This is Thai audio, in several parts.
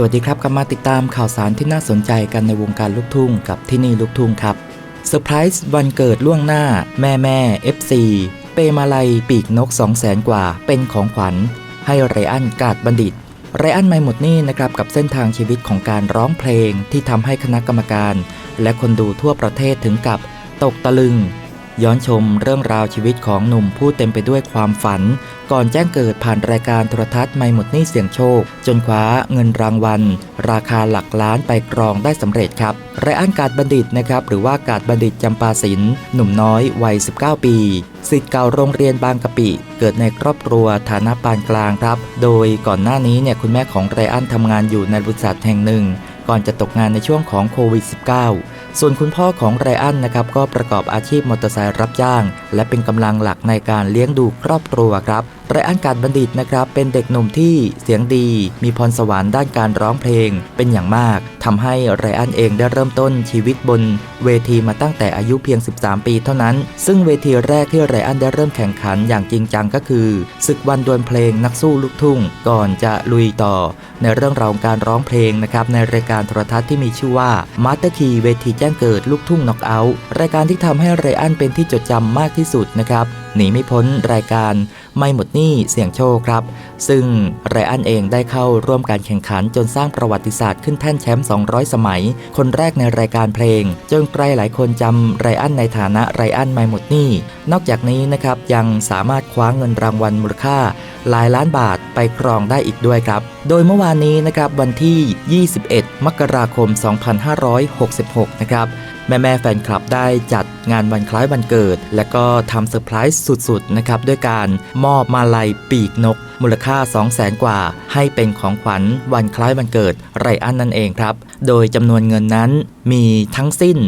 สวัสดีครับกลับมาติดตามข่าวสารที่น่าสนใจกันในวงการลูกทุ่งกับที่นี่ลูกทุ่งครับเซอร์ไพรส์วันเกิดล่วงหน้า แม่แม่ FC เปมาลัยปีกนก 2 0 0แสนกว่าเป็นของขวัญ ให้ไรอันกาดบัณฑิต ไรอันไม่หมดนี่นะครับกับเส้นทางชีวิตของการร้องเพลงที่ทำให้คณะกรรมการ และคนดูทั่วประเทศถึงกับตกตะลึง ย้อนชมเรื่องราวชีวิตของหนุ่มผู้เต็มไปด้วยความฝัน ก่อนแจ้งเกิดผ่านรายการโทรทัศน์ไม่หมดหนี้เสี่ยงโชค จนคว้าเงินรางวัล ราคาหลักล้านไปครองได้สำเร็จครับไรอันกาดบัณฑิตนะครับหรือว่ากาดบัณฑิตจำปาศิลป์หนุ่มน้อยวัย 19 ปีสิทธิ์เก่าโรงเรียนบางกะปิ เกิดในครอบครัวฐานะปานกลางครับ โดยก่อนหน้านี้เนี่ยคุณแม่ของไรอันทำงานอยู่ในบริษัทแห่งหนึ่ง ก่อนจะตกงานในช่วงของโควิด -19 ส่วนคุณพ่อของไรอันนะครับก็ประกอบอาชีพมอเตอร์ไซค์รับจ้าง และเป็นกำลังหลักในการเลี้ยงดูครอบครัวครับไรอันการบัณฑิตนะครับเป็นเด็กหนุ่มที่เสียงดี มีพรสวรรค์ด้านการร้องเพลงเป็นอย่างมากทำให้ไรอันเองได้เริ่มต้นชีวิตบนเวทีมาตั้งแต่อายุเพียง 13 ปีเท่านั้น ซึ่งเวทีแรกที่ไรอันได้เริ่มแข่งขันอย่างจริงจังก็คือศึกวันดวลเพลงนักสู้ลูกทุ่ง ก่อนจะลุยต่อ ในเรื่องราวการร้องเพลงนะครับในรายการโทรทัศน์ที่มีชื่อว่ามาสเตอร์คีเวทีแจ้งเกิดลูกทุ่งน็อกเอาท์รายการที่ทำให้ไรอันเป็นที่จดจำมากที่สุดนะครับ หนีไม่พ้นรายการไม่หมดหนี้เสี่ยงโชคครับ ซึ่งไรอันเองได้เข้าร่วมการแข่งขันจนสร้างประวัติศาสตร์ขึ้นแท่นแชมป์ 200 สมัย คนแรกในรายการเพลง จนใครหลายคนจำไรอันในฐานะไรอันไม่หมดหนี้ นอกจากนี้นะครับยังสามารถคว้าเงินรางวัลมูลค่าหลายล้านบาทไปครองได้อีกด้วยครับ โดยเมื่อวานนี้นะครับวันที่ 21 มกราคม 2566 นะครับ แม่ๆแฟนคลับได้จัดงานวันคล้ายวันเกิด และก็ทำเซอร์ไพรส์สุดๆนะครับด้วยการมอบมาลัยปีกนก มูลค่า 2 0 0แสนกว่า ให้เป็นของขวัญวันคล้ายวันเกิดไรอันนั่นเองครับ โดยจำนวนเงินนั้นมีทั้งสิ้น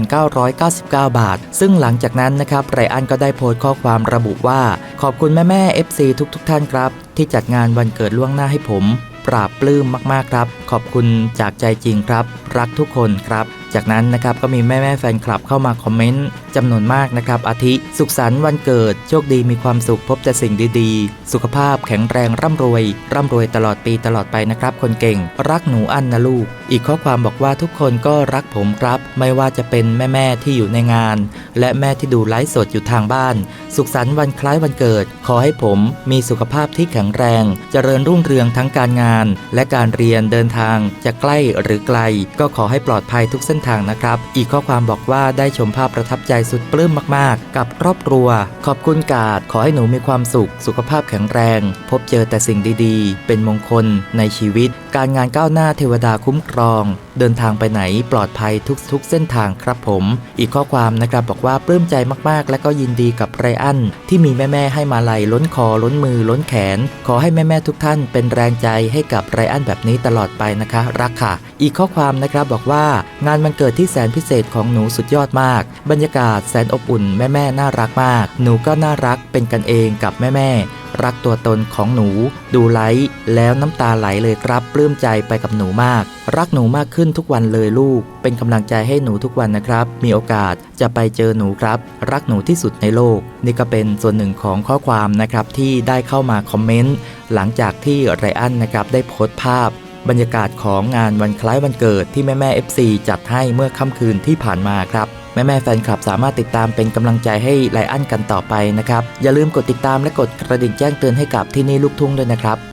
217,999 บาท ซึ่งหลังจากนั้นนะครับไรอันก็ได้โพสต์ข้อความระบุว่า ขอบคุณแม่แม่ๆ FC ทุกๆทท่านครับ ที่จัดงานวันเกิดล่วงหน้าให้ผมปราบปลื้มมาก ๆ ครับ ขอบคุณจากใจจริงครับ รักทุกคนครับ จากนั้นนะครับก็มีแม่แม่แฟนคลับเข้ามาคอมเมนต์จำนวนมากนะครับ อาทิ สุขสันต์วันเกิด โชคดีมีความสุขพบแต่สิ่งดีๆ สุขภาพแข็งแรงร่ำรวย ร่ำรวยตลอดปีตลอดไปนะครับ คนเก่ง รักหนูอันนะลูก อีกข้อความบอกว่าทุกคนก็รักผมครับ ไม่ว่าจะเป็นแม่แม่ที่อยู่ในงาน และแม่ที่ดูไลฟ์สดอยู่ทางบ้าน สุขสันต์วันคล้ายวันเกิด ขอให้ผมมีสุขภาพที่แข็งแรง เจริญรุ่งเรืองทั้งการงาน และการเรียนเดินทางจะใกล้หรือไกล ก็ขอให้ปลอดภัยทุกเส้นทางนะครับ อีกข้อความบอกว่าได้ชมภาพประทับใจสุดปลื้มมากๆ กับครอบครัว ขอบคุณกาดขอให้หนูมีความสุข สุขภาพแข็งแรง พบเจอแต่สิ่งดีๆ เป็นมงคลในชีวิต การงานก้าวหน้าเทวดาคุ้มครองเดินทางไปไหนปลอดภัยทุกๆเส้นทางครับผม อีกข้อความนะครับบอกว่าปลื้มใจมากๆ และก็ยินดีกับไรอันที่มีแม่ๆให้มาลัยล้นคอล้นมือล้นแขน ขอให้แม่ๆทุกท่านเป็นแรงใจให้กับไรอันแบบนี้ตลอดไปนะคะ รักค่ะ อีกข้อความนะครับบอกว่างานวันเกิดที่แสนพิเศษของหนูสุดยอดมาก บรรยากาศแสนอบอุ่นแม่ๆน่ารักมาก หนูก็น่ารักเป็นกันเองกับแม่ๆ รักตัวตนของหนู ดูไลฟ์แล้วน้ำตาไหลเลยครับปลื้มใจไปกับหนูมาก รักหนูมากขึ้นทุกวันเลยลูก เป็นกำลังใจให้หนูทุกวันนะครับ มีโอกาสจะไปเจอหนูครับ รักหนูที่สุดในโลก นี่ก็เป็นส่วนหนึ่งของข้อความนะครับที่ได้เข้ามาคอมเมนต์หลังจากที่ไรอันนะครับได้โพสต์ภาพบรรยากาศของงานวันคล้ายวันเกิดที่แม่แม่ FC จัดให้เมื่อค่ำคืนที่ผ่านมาครับ แม่แม่แฟนคลับสามารถติดตามเป็นกำลังใจให้ไลอันกันต่อไปนะครับ อย่าลืมกดติดตามและกดกระดิ่งแจ้งเตือนให้กับที่นี่ลูกทุ่งด้วยนะครับ